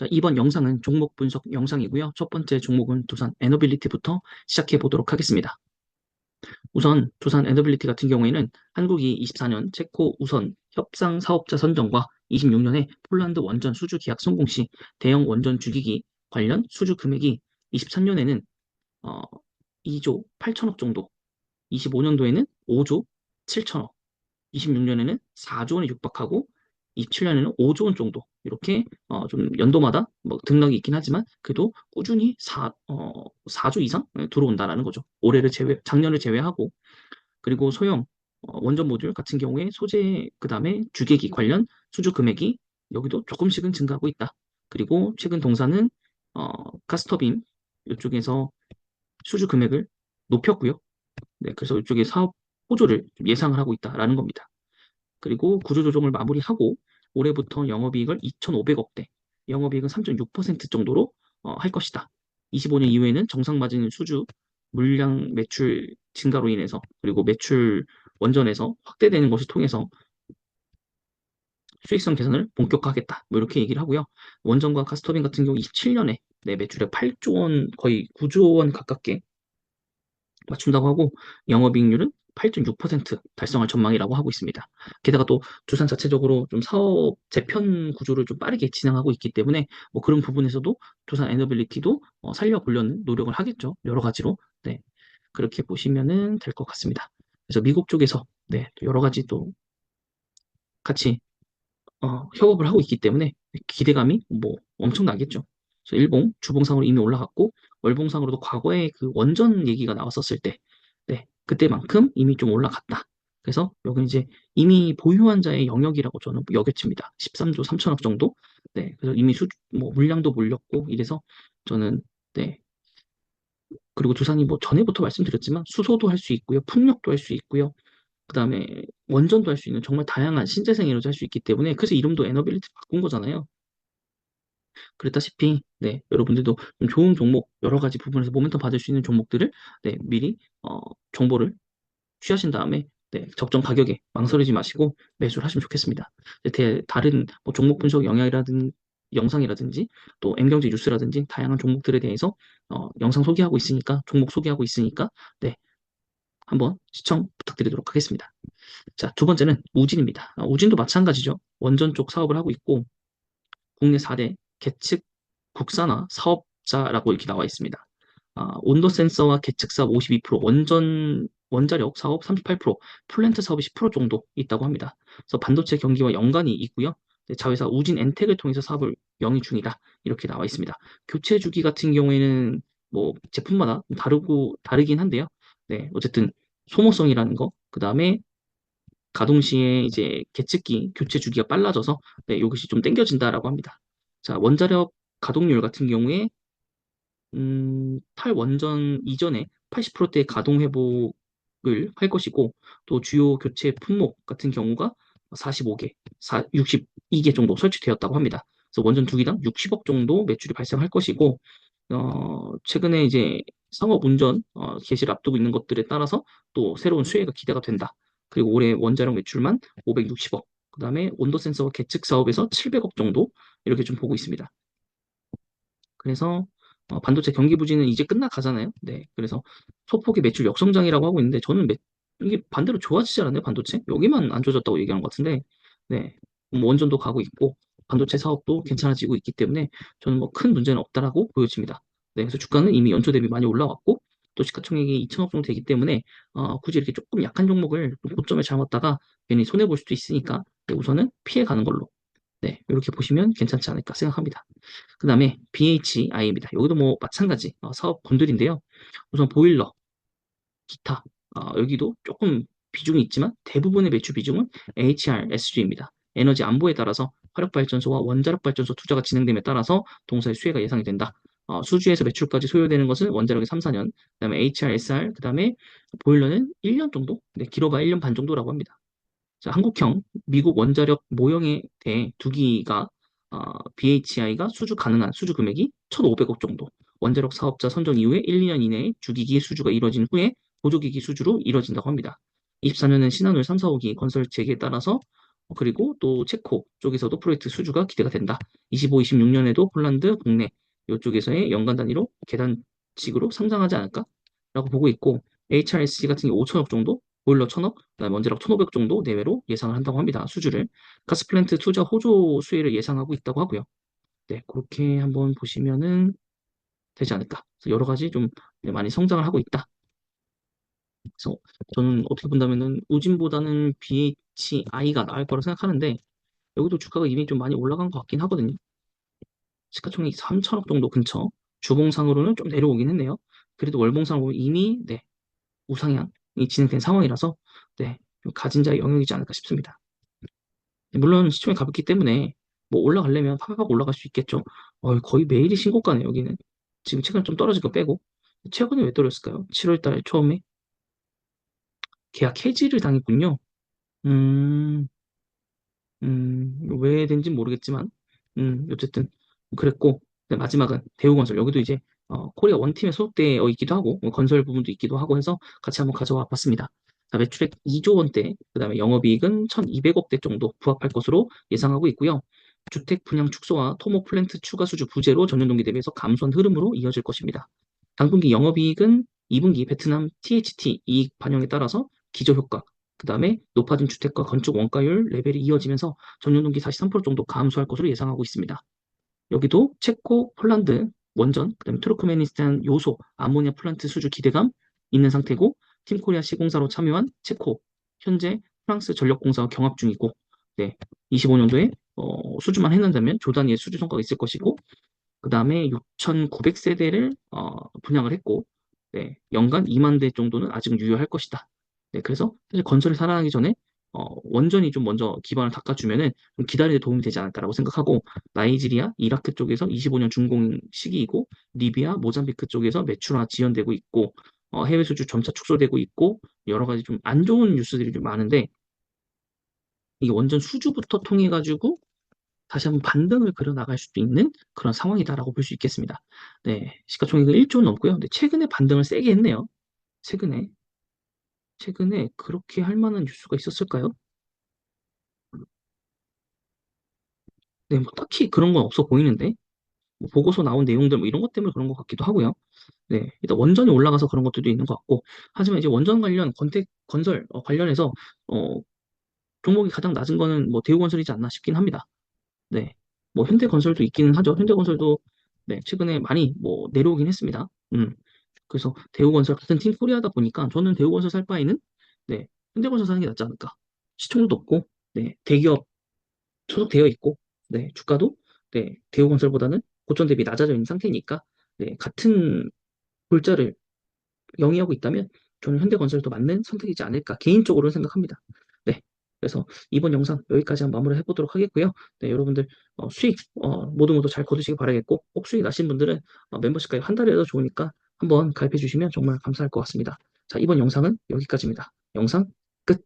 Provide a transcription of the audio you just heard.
자, 이번 영상은 종목 분석 영상이고요. 첫 번째 종목은 두산 에너빌리티부터 시작해 보도록 하겠습니다. 우선 두산 에너빌리티 같은 경우에는 한국이 24년 체코 우선 협상 사업자 선정과 26년에 폴란드 원전 수주 계약 성공 시 대형 원전 주기기 관련 수주 금액이 23년에는 어, 2조 8천억 정도, 25년도에는 5조 7천억, 26년에는 4조 원에 육박하고 27년에는 5조 원 정도 이렇게 어, 좀 연도마다 뭐 등락이 있긴 하지만 그래도 꾸준히 4, 어, 4조 이상 들어온다라는 거죠. 올해를 제외, 작년을 제외하고 그리고 소형 어, 원전 모듈 같은 경우에 소재 그 다음에 주계기 관련 수주 금액이 여기도 조금씩은 증가하고 있다. 그리고 최근 동사는 어, 가스터빈 이쪽에서 수주 금액을 높였고요. 네, 그래서 이쪽에 사업 호조를 예상을 하고 있다라는 겁니다. 그리고 구조조정을 마무리하고 올해부터 영업이익을 2,500억대, 영업이익은 3.6% 정도로 어, 할 것이다. 25년 이후에는 정상 마진 수주, 물량 매출 증가로 인해서 그리고 매출 원전에서 확대되는 것을 통해서 수익성 개선을 본격화하겠다. 뭐 이렇게 얘기를 하고요. 원전과 가스터빈 같은 경우 27년에 내 매출액 8조 원 거의 9조 원 가깝게 맞춘다고 하고 영업이익률은 8.6% 달성할 전망이라고 하고 있습니다. 게다가 또 두산 자체적으로 좀 사업 재편 구조를 좀 빠르게 진행하고 있기 때문에 뭐 그런 부분에서도 두산 에너빌리티도 어, 살려보려는 노력을 하겠죠. 여러 가지로. 네. 그렇게 보시면은 될 것 같습니다. 그래서 미국 쪽에서 네, 여러 가지 또 같이 어, 협업을 하고 있기 때문에 기대감이 뭐 엄청나겠죠. 그래서 일봉 주봉상으로 이미 올라갔고 월봉상으로도 과거에 그 원전 얘기가 나왔었을 때 네, 그때만큼 이미 좀 올라갔다. 그래서 여기 이제 이미 보유한 자의 영역이라고 저는 여겨집니다. 13조 3천억 정도. 네, 그래서 이미 수, 뭐 물량도 몰렸고 이래서 저는 네. 그리고 두산이 뭐 전에부터 말씀드렸지만 수소도 할 수 있고요, 풍력도 할 수 있고요, 그 다음에 원전도 할 수 있는 정말 다양한 신재생 에너지 할 수 있기 때문에 그래서 이름도 에너빌리티 바꾼 거잖아요. 그랬다시피 네, 여러분들도 좀 좋은 종목 여러 가지 부분에서 모멘텀 받을 수 있는 종목들을 네, 미리 어, 정보를 취하신 다음에 네, 적정 가격에 망설이지 마시고 매수를 하시면 좋겠습니다. 대, 다른 뭐 종목 분석 영향이라든 영상이라든지 또 M경제 뉴스라든지 다양한 종목들에 대해서 어, 영상 소개하고 있으니까 종목 소개하고 있으니까 네, 한번 시청 부탁드리도록 하겠습니다. 자, 두 번째는 우진입니다. 어, 우진도 마찬가지죠. 원전 쪽 사업을 하고 있고 국내 4대 계측 국산화 사업자라고 이렇게 나와 있습니다. 아, 온도 센서와 계측 사업 52%, 원전 원자력 사업 38%, 플랜트 사업이 10% 정도 있다고 합니다. 그래서 반도체 경기와 연관이 있고요. 네, 자회사 우진 엔텍을 통해서 사업을 영위 중이다. 이렇게 나와 있습니다. 교체 주기 같은 경우에는 뭐 제품마다 다르고 다르긴 한데요. 네, 어쨌든 소모성이라는 거, 그 다음에 가동 시에 이제 계측기 교체 주기가 빨라져서 네, 이것이 좀 땡겨진다라고 합니다. 자, 원자력 가동률 같은 경우에 음, 탈원전 이전에 80%대 가동 회복을 할 것이고 또 주요 교체 품목 같은 경우가 45개, 4, 62개 정도 설치되었다고 합니다. 그래서 원전 두 기당 60억 정도 매출이 발생할 것이고 어, 최근에 이제 상업 운전 어, 개시를 앞두고 있는 것들에 따라서 또 새로운 수혜가 기대가 된다. 그리고 올해 원자력 매출만 560억, 그 다음에 온도 센서와 계측 사업에서 700억 정도 이렇게 좀 보고 있습니다. 그래서 어, 반도체 경기 부진은 이제 끝나가잖아요. 네, 그래서 소폭의 매출 역성장이라고 하고 있는데 저는 매, 이게 반대로 좋아지지 않았나요? 반도체 여기만 안 좋아졌다고 얘기하는 것 같은데, 네, 뭐 원전도 가고 있고 반도체 사업도 괜찮아지고 있기 때문에 저는 뭐 큰 문제는 없다라고 보여집니다. 네, 그래서 주가는 이미 연초 대비 많이 올라왔고 또 시가총액이 2천억 정도 되기 때문에 어, 굳이 이렇게 조금 약한 종목을 고점에 잡았다가 괜히 손해 볼 수도 있으니까 네, 우선은 피해 가는 걸로 네, 이렇게 보시면 괜찮지 않을까 생각합니다. 그 다음에 BHI입니다. 여기도 뭐 마찬가지 어, 사업 분들인데요. 우선 보일러, 기타, 어, 여기도 조금 비중이 있지만 대부분의 매출 비중은 HRSG입니다. 에너지 안보에 따라서 화력발전소와 원자력발전소 투자가 진행됨에 따라서 동사의 수혜가 예상이 된다. 어, 수주에서 매출까지 소요되는 것은 원자력이 3, 4년, 그 다음에 HR, SR, 그 다음에 보일러는 1년 정도? 네, 길어봐야 1년 반 정도라고 합니다. 자, 한국형 미국 원자력 모형에 대해 두기가 어, BHI가 수주 가능한 수주 금액이 1,500억 정도. 원자력 사업자 선정 이후에 1, 2년 이내에 주기기 수주가 이뤄진 후에 보조기기 수주로 이뤄진다고 합니다. 24년은 신한울 3, 4호기 건설 재개에 따라서 어, 그리고 또 체코 쪽에서도 프로젝트 수주가 기대가 된다. 25, 26년에도 폴란드 국내 이쪽에서의 연간 단위로 계단식으로 상장하지 않을까라고 보고 있고 HRSG 같은 경우 5천억 정도, 보일러 1천억, 그다음에 원자력 1,500 정도 내외로 예상을 한다고 합니다. 수주를 가스플랜트 투자 호조 수혜를 예상하고 있다고 하고요. 네, 그렇게 한번 보시면은 되지 않을까. 여러 가지 좀 네, 많이 성장을 하고 있다. 그래서 저는 어떻게 본다면은 우진보다는 BHI가 나을 거라 생각하는데 여기도 주가가 이미 좀 많이 올라간 것 같긴 하거든요. 시가총액 3천억 정도 근처. 주봉상으로는 좀 내려오긴 했네요. 그래도 월봉상으로 보면 이미 네, 우상향이 진행된 상황이라서 네, 좀 가진 자의 영역이지 않을까 싶습니다. 물론 시총이 가볍기 때문에 뭐 올라가려면 파파박 올라갈 수 있겠죠. 어, 거의 매일이 신고가네 여기는. 지금 최근 좀 떨어진 거 빼고 최근에 왜 떨어졌을까요? 7월 달 처음에 계약 해지를 당했군요. 음, 음, 왜 된지 모르겠지만, 음, 어쨌든 그랬고 네, 마지막은 대우건설 여기도 이제 어, 코리아 원팀에 소속되어 있기도 하고 뭐 건설 부분도 있기도 하고 해서 같이 한번 가져와 봤습니다. 자, 매출액 2조 원대, 그 다음에 영업이익은 1,200억대 정도 부합할 것으로 예상하고 있고요. 주택 분양 축소와 토목 플랜트 추가 수주 부재로 전년 동기 대비해서 감소한 흐름으로 이어질 것입니다. 당분기 영업이익은 2분기 베트남 THT 이익 반영에 따라서 기저효과, 그 다음에 높아진 주택과 건축 원가율 레벨이 이어지면서 전년 동기 다시 3% 정도 감소할 것으로 예상하고 있습니다. 여기도 체코, 폴란드 원전, 그 다음에 투르크메니스탄 요소, 아모니아 플란트 수주 기대감 있는 상태고 팀코리아 시공사로 참여한 체코, 현재 프랑스 전력공사와 경합 중이고 네, 25년도에 어, 수주만 했는다면 조 단위의 수주 성과가 있을 것이고 그 다음에 6,900세대를 어, 분양을 했고 네, 연간 2만 대 정도는 아직 유효할 것이다. 네, 그래서 사실 건설을 살아나기 전에 어, 원전이 좀 먼저 기반을 닦아주면은 좀 기다리는 데 도움이 되지 않을까라고 생각하고 나이지리아, 이라크 쪽에서 25년 준공 시기이고 리비아, 모잠비크 쪽에서 매출화 지연되고 있고 어, 해외 수주 점차 축소되고 있고 여러 가지 좀 안 좋은 뉴스들이 좀 많은데 이게 원전 수주부터 통해 가지고 다시 한번 반등을 그려 나갈 수도 있는 그런 상황이다라고 볼 수 있겠습니다. 네, 시가총액은 1조 넘고요. 근데 최근에 반등을 세게 했네요. 최근에 최근에 그렇게 할 만한 뉴스가 있었을까요? 네, 뭐 딱히 그런 건 없어 보이는데 뭐 보고서 나온 내용들 뭐 이런 것 때문에 그런 것 같기도 하고요. 네, 일단 원전이 올라가서 그런 것들도 있는 것 같고 하지만 이제 원전 관련 건택 건설 어, 관련해서 어, 종목이 가장 낮은 거는 뭐 대우건설이지 않나 싶긴 합니다. 네, 뭐 현대건설도 있기는 하죠. 현대건설도 네, 최근에 많이 뭐 내려오긴 했습니다. 음, 그래서 대우건설 같은 팀 코리아다 보니까 저는 대우건설 살 바에는 네, 현대건설 사는 게 낫지 않을까. 시총도 높고 네, 대기업 소속되어 있고 네, 주가도 네, 대우건설보다는 고점 대비 낮아져 있는 상태니까 네, 같은 골자를 영위하고 있다면 저는 현대건설이 더 맞는 선택이지 않을까 개인적으로는 생각합니다. 네. 그래서 이번 영상 여기까지 한번 마무리 해보도록 하겠고요. 네, 여러분들 어, 수익 어, 모두 모두 잘 거두시기 바라겠고 꼭 수익 나신 분들은 어, 멤버십 가입 한 달이라도 좋으니까 한번 가입해 주시면 정말 감사할 것 같습니다. 자, 이번 영상은 여기까지입니다. 영상 끝.